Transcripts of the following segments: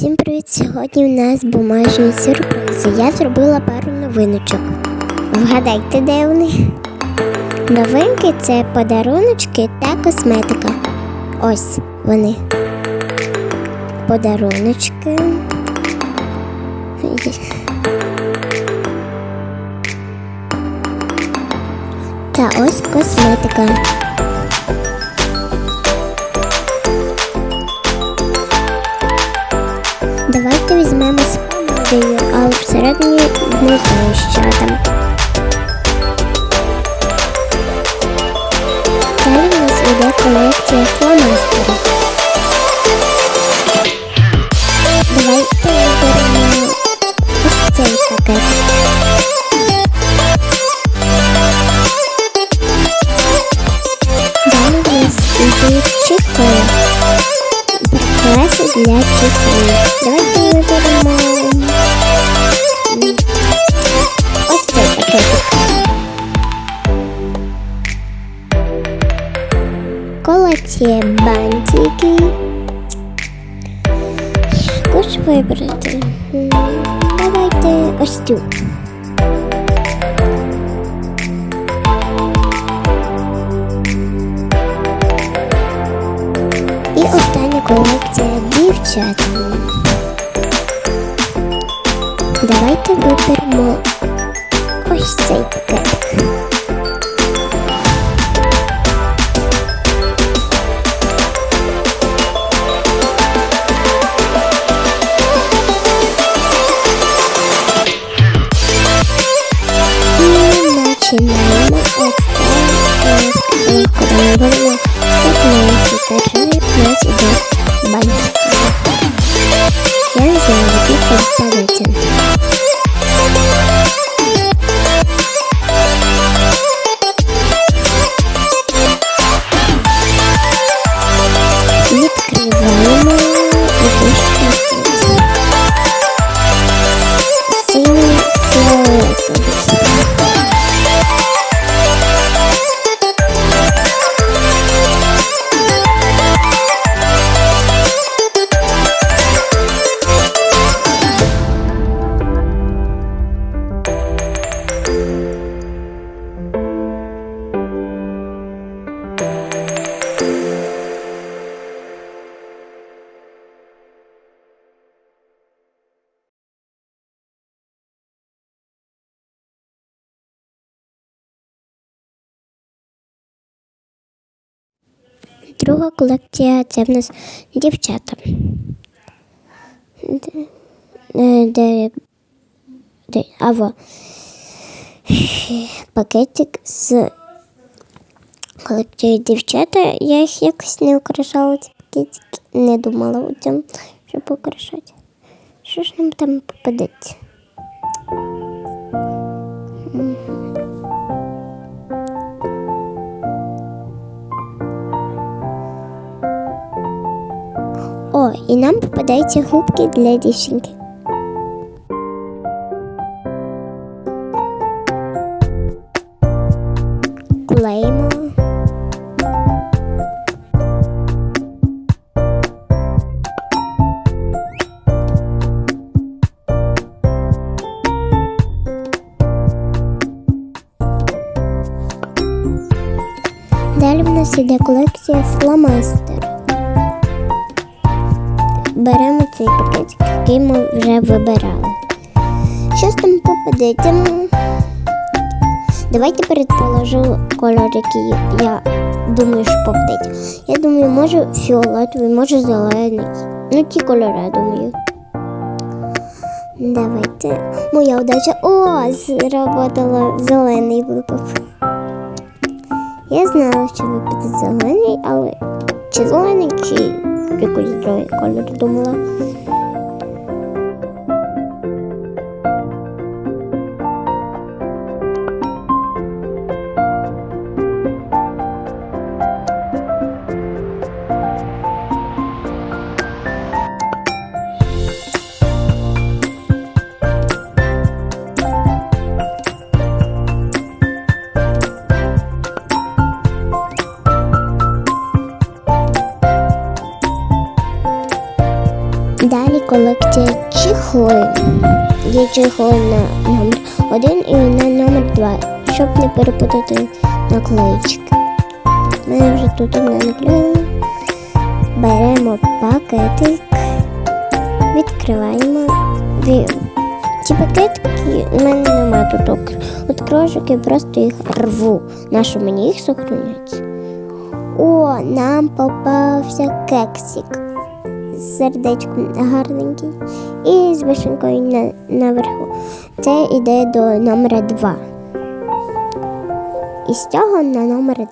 Всім привіт! Сьогодні в нас бумажні сюрпризи. Я зробила пару новиночок. Вгадайте, де вони? Новинки це подаруночки та косметика. Ось вони. Подаруночки. Та ось косметика. Не там. Далі в нас іде колекція фломастерів. Давайте виберемо ось цей пакет. Далі в нас ідуть чехли. Прикраси для чехлів. Давайте Колекція бантики. Яку ж вибрати? М, Давайте ось цю. І остання колекція дівчат. Давайте виберемо ось цей пакетик. Ми будемо заклеїти Друга колекція це в нас дівчата. Е, де, де, або пакетик з колекцією дівчата. Я їх якось не украшала ці пакетики. Не думала у цьому, щоб украшати. Що ж нам там попадеться? О, і нам попадаються губки для дівчинки. Клеїмо. Далі в нас іде колекція фломастер. Беремо цей пакетик, який ми вже вибирали. Щось там попадеться. Давайте предположу кольор, який я думаю, що попадеться. Я думаю, може фіолетовий, може зелений. Ну, ті кольори, я думаю. Давайте. Моя удача. О, зработала зелений випав. Я знала, що випаде зелений, але чи зелений, чи 結構ちっちゃいかなと思う。Колекція чехли. Є чехли на номер один і на номер два, щоб не перепутати наклеїчки. Ми вже тут одне наклеїмо. Беремо пакетик, відкриваємо. Ці пакетики в мене немає тут ок- от крошок, я просто їх рву. Нащо мені їх сохранять? О, нам попався кексик з сердечком гарненький і з вишенькою на, наверху. Це йде до номера 2. І з цього на номер 2.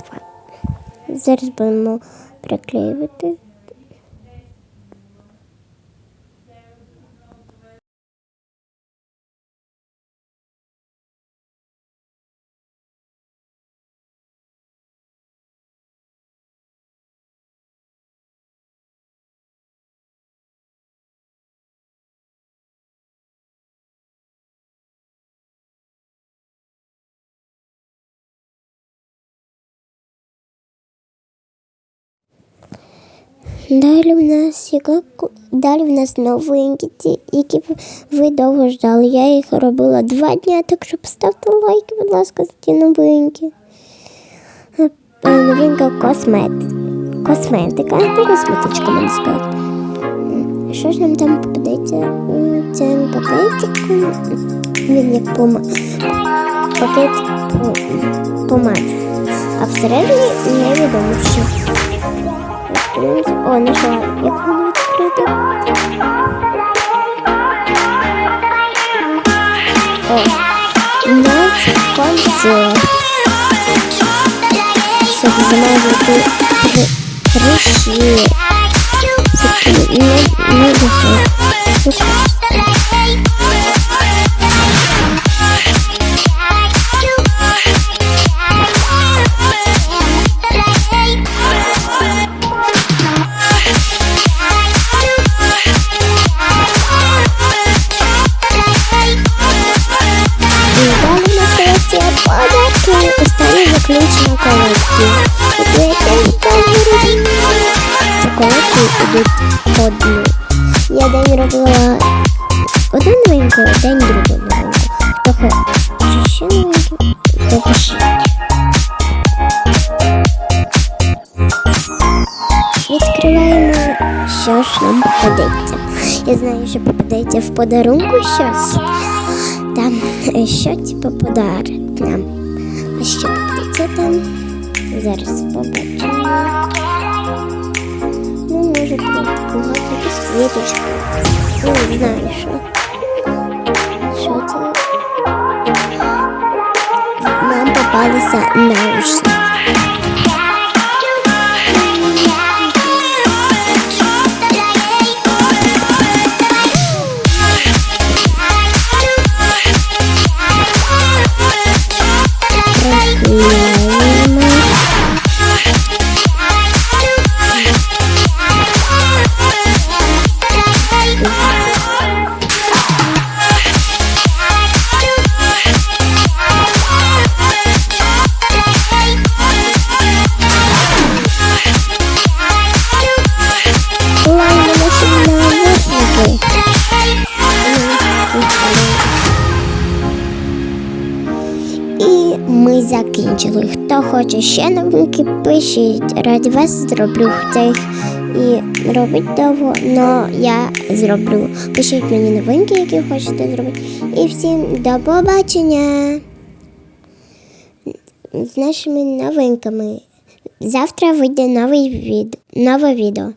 Зараз будемо приклеювати. Далі в нас яка далі в нас новинки, ті, які ви довго ждали. Я їх робила два дні, так що поставте лайки, будь ласка, за ті новинки. Новинка космет. Косметика, косметичка можна сказати. Що ж нам там попадеться? М, Цим пакетиком. Він як пома... пакет помад. А всередині невідомо що. Відкриємося. О, нашла. Як воно відкрити? О, у нас консилер. Щоб замазати прищі. Це не, не доход. Яке там виробляє. Ці колекції. Я день робила одну новинку, день другу новинку. Хоче ще новинку, то пишіть. Відкриваємо, що ж нам попадеться. Я знаю, що попадеться в подарунку щось. Там що типу подарить нам. А що попадеться там? Зараз побачимо. Ну, може прикувати якусь квіточку. Ну, не знаю, що. Що це? Нам попалися наушники. Закінчили. Хто хоче ще новинки, пишіть. Раді вас зроблю. Хоча і робить довго, але я зроблю. Пишіть мені новинки, які хочете зробити. І всім до побачення з нашими новинками. Завтра вийде нове відео.